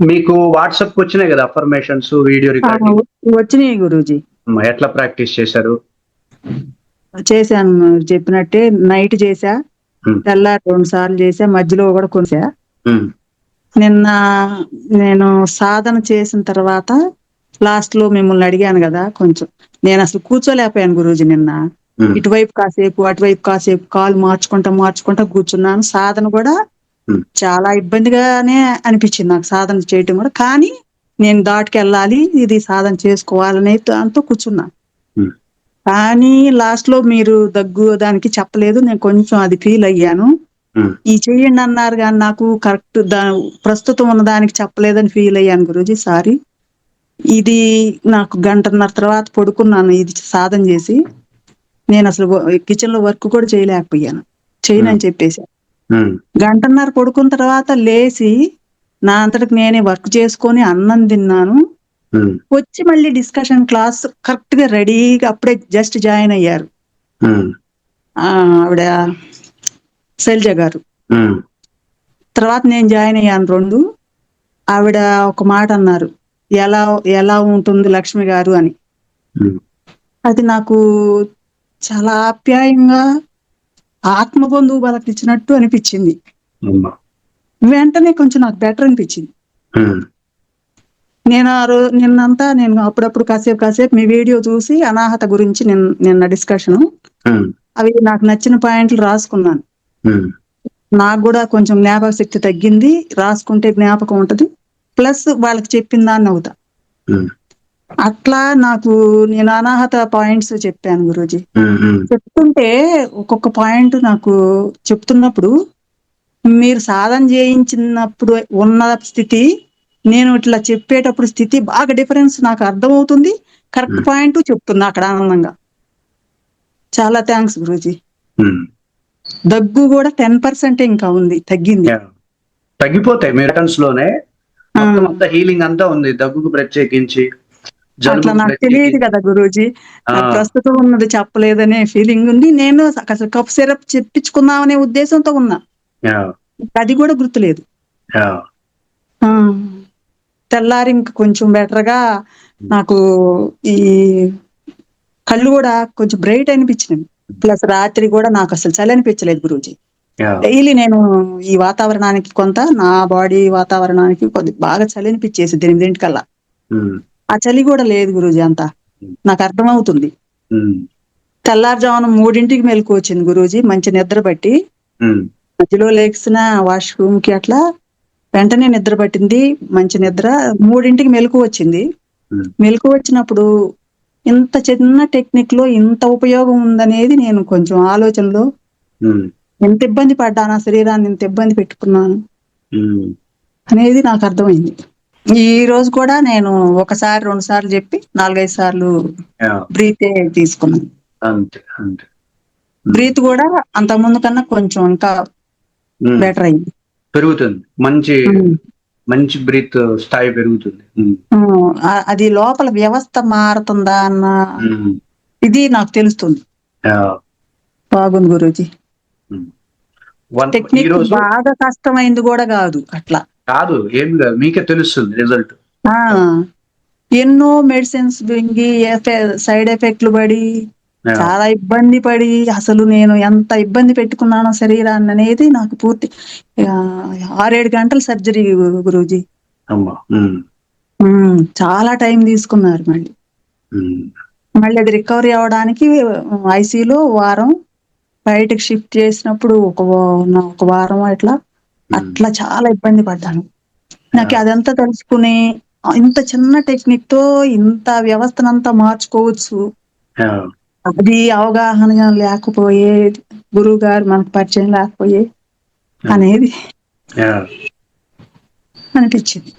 మీకు వాట్సాప్ వచ్చినాయి కదా అఫర్మేషన్స్ వీడియో రికార్డింగ్? వచ్చినాయి గురూజీ. ఎట్లా ప్రాక్టీస్ చేశారు? చేశాను చెప్పినట్టే నైట్ Hmm. తెల్లారి రెండు సార్లు చేసా మధ్యలో కూడా కొనిసా నిన్న నేను సాధన చేసిన తర్వాత లాస్ట్లో మిమ్మల్ని అడిగాను కదా కొంచెం. నేను అసలు కూర్చోలేకపోయాను గురూజీ నిన్న. ఇటువైపు కాసేపు అటువైపు కాసేపు కాలు మార్చుకుంటా మార్చుకుంటా కూర్చున్నాను. సాధన కూడా. చాలా ఇబ్బందిగానే అనిపించింది నాకు సాధన చేయటం కూడా. కానీ నేను దాటికి వెళ్ళాలి ఇది సాధన చేసుకోవాలనే దాంతో కూర్చున్నా. కానీ లాస్ట్లో మీరు దగ్గు దానికి చెప్పలేదు నేను కొంచెం అది ఫీల్ అయ్యాను. ఈ చెయ్యండి అన్నారు కానీ నాకు కరెక్ట్ దా ప్రస్తుతం ఉన్న దానికి చెప్పలేదని ఫీల్ అయ్యాను గురూజీ సారీ. ఇది నాకు గంటన్నర తర్వాత పడుకున్నాను ఇది సాధన చేసి. నేను అసలు కిచెన్లో వర్క్ కూడా చేయలేకపోయాను. చేయనని చెప్పేసి గంటన్నర పడుకున్న తర్వాత లేచి నా అంతటికి నేనే వర్క్ చేసుకొని అన్నం తిన్నాను. వచ్చి మళ్ళీ డిస్కషన్ క్లాస్ కరెక్ట్గా రెడీగా అప్పుడే జస్ట్ జాయిన్ అయ్యారు. ఆవిడ శైలజ గారు. తర్వాత నేను జాయిన్ అయ్యాను రెండు. ఆవిడ ఒక మాట అన్నారు ఎలా ఎలా ఉంటుంది లక్ష్మి గారు అని. అది నాకు చాలా ఆప్యాయంగా ఆత్మబంధువు బలకిచ్చినట్టు అనిపించింది. అమ్మా. వెంటనే కొంచెం నాకు బెటర్ అనిపించింది. నేను ఆ రోజు నిన్నంతా నేను అప్పుడప్పుడు కాసేపు కాసేపు మీ వీడియో చూసి అనాహత గురించి నిన్న నిన్న డిస్కషన్ అవి నాకు నచ్చిన పాయింట్లు రాసుకున్నాను. నాకు కూడా కొంచెం జ్ఞాపక శక్తి తగ్గింది. రాసుకుంటే జ్ఞాపకం ఉంటది. ప్లస్ వాళ్ళకి చెప్పిన దాన్ని అవుతా అట్లా నాకు నేను అనాహత పాయింట్స్ చెప్పాను గురూజీ. చెప్తుంటే ఒక్కొక్క పాయింట్ నాకు చెప్తున్నప్పుడు మీరు సాధన చేయించినప్పుడు ఉన్న స్థితి నేను ఇట్లా చెప్పేటప్పుడు స్థితి బాగా డిఫరెన్స్ నాకు అర్థమవుతుంది. కరెక్ట్. పాయింట్ చెప్తున్నా అక్కడ ఆనందంగా. చాలా థ్యాంక్స్ గురూజీ. దగ్గు కూడా టెన్ పర్సెంట్ ఇంకా ఉంది తగ్గింది. తగ్గిపోతాయి మీ రిటర్న్స్లోనే. హీలింగ్ అంతా ఉంది దగ్గుకు ప్రత్యేకించి. అట్లా నాకు తెలియదు కదా గురూజీ. ప్రస్తుతం ఉన్నది చెప్పలేదనే ఫీలింగ్ ఉంది. నేను అసలు కఫ్ సిరప్ చెప్పించుకుందామనే ఉద్దేశంతో ఉన్నా. అది కూడా గుర్తులేదు. తెల్లారి ఇంక కొంచెం బెటర్గా నాకు ఈ కళ్ళు కూడా కొంచెం బ్రైట్ అనిపించినాయి ప్లస్ రాత్రి కూడా నాకు అసలు చలి అనిపించలేదు గురూజీ. డైలీ నేను ఈ వాతావరణానికి కొంత నా బాడీ వాతావరణానికి కొద్ది బాగా చలి అనిపించేసి ఎనిమిదింటికల్లా. ఆ చలి కూడా లేదు గురూజీ అంతా. నాకు అర్థమవుతుంది. తెల్లారుజామున మూడింటికి మెలకు వచ్చింది గురూజీ మంచి నిద్ర పట్టి. మధ్యలో లేచిన వాష్రూమ్కి అట్లా వెంటనే నిద్ర పట్టింది మంచి నిద్ర. మూడింటికి మెలకు వచ్చింది. మెలకు వచ్చినప్పుడు ఇంత చిన్న టెక్నిక్లో ఇంత ఉపయోగం ఉందనేది నేను కొంచెం ఆలోచనలో ఎంత ఇబ్బంది పడ్డాను ఆ శరీరాన్ని ఎంత ఇబ్బంది పెట్టుకున్నాను. అనేది నాకు అర్థమైంది. ఈ రోజు కూడా నేను ఒకసారి రెండు సార్లు చెప్పి నాలుగైదు సార్లు. బ్రీత్ తీసుకున్నాను. అంతే అంతే. బ్రీత్ కూడా అంత ముందు కన్నా కొంచెం ఇంకా బెటర్ అయింది. పెరుగుతుంది. మంచి. మంచి బ్రీత్ స్థాయి పెరుగుతుంది. అది లోపల వ్యవస్థ మారుతుందా అన్న ఇది నాకు తెలుస్తుంది. బాగుంది గురూజీ. టెక్నిక్ బాగా కష్టమైంది కూడా కాదు అట్లా. కాదు ఏం కాదు మీకే తెలుస్తుంది రిజల్ట్ ఆ ఎన్నో మెడిసిన్స్ మింగి సైడ్ ఎఫెక్ట్లు పడి చాలా ఇబ్బంది పడి అసలు నేను ఎంత ఇబ్బంది పెట్టుకున్నానో శరీరాన్ని అనేది నాకు పూర్తి ఆరేడు గంటల సర్జరీ గురూజీ. చాలా టైం తీసుకున్నారు మళ్ళీ. మళ్ళీ అది రికవరీ అవడానికి ఐసీలో వారం బయటకు షిఫ్ట్ చేసినప్పుడు ఒక ఒక వారం అట్లా అట్లా చాలా ఇబ్బంది పడ్డాను. నాకు అదంతా తెలుసుకుని ఇంత చిన్న టెక్నిక్తో ఇంత వ్యవస్థనంతా మార్చుకోవచ్చు. అది అవగాహన లేకపోయే గురువు గారు మనకు పరిచయం లేకపోయే అనేది. అనిపించింది.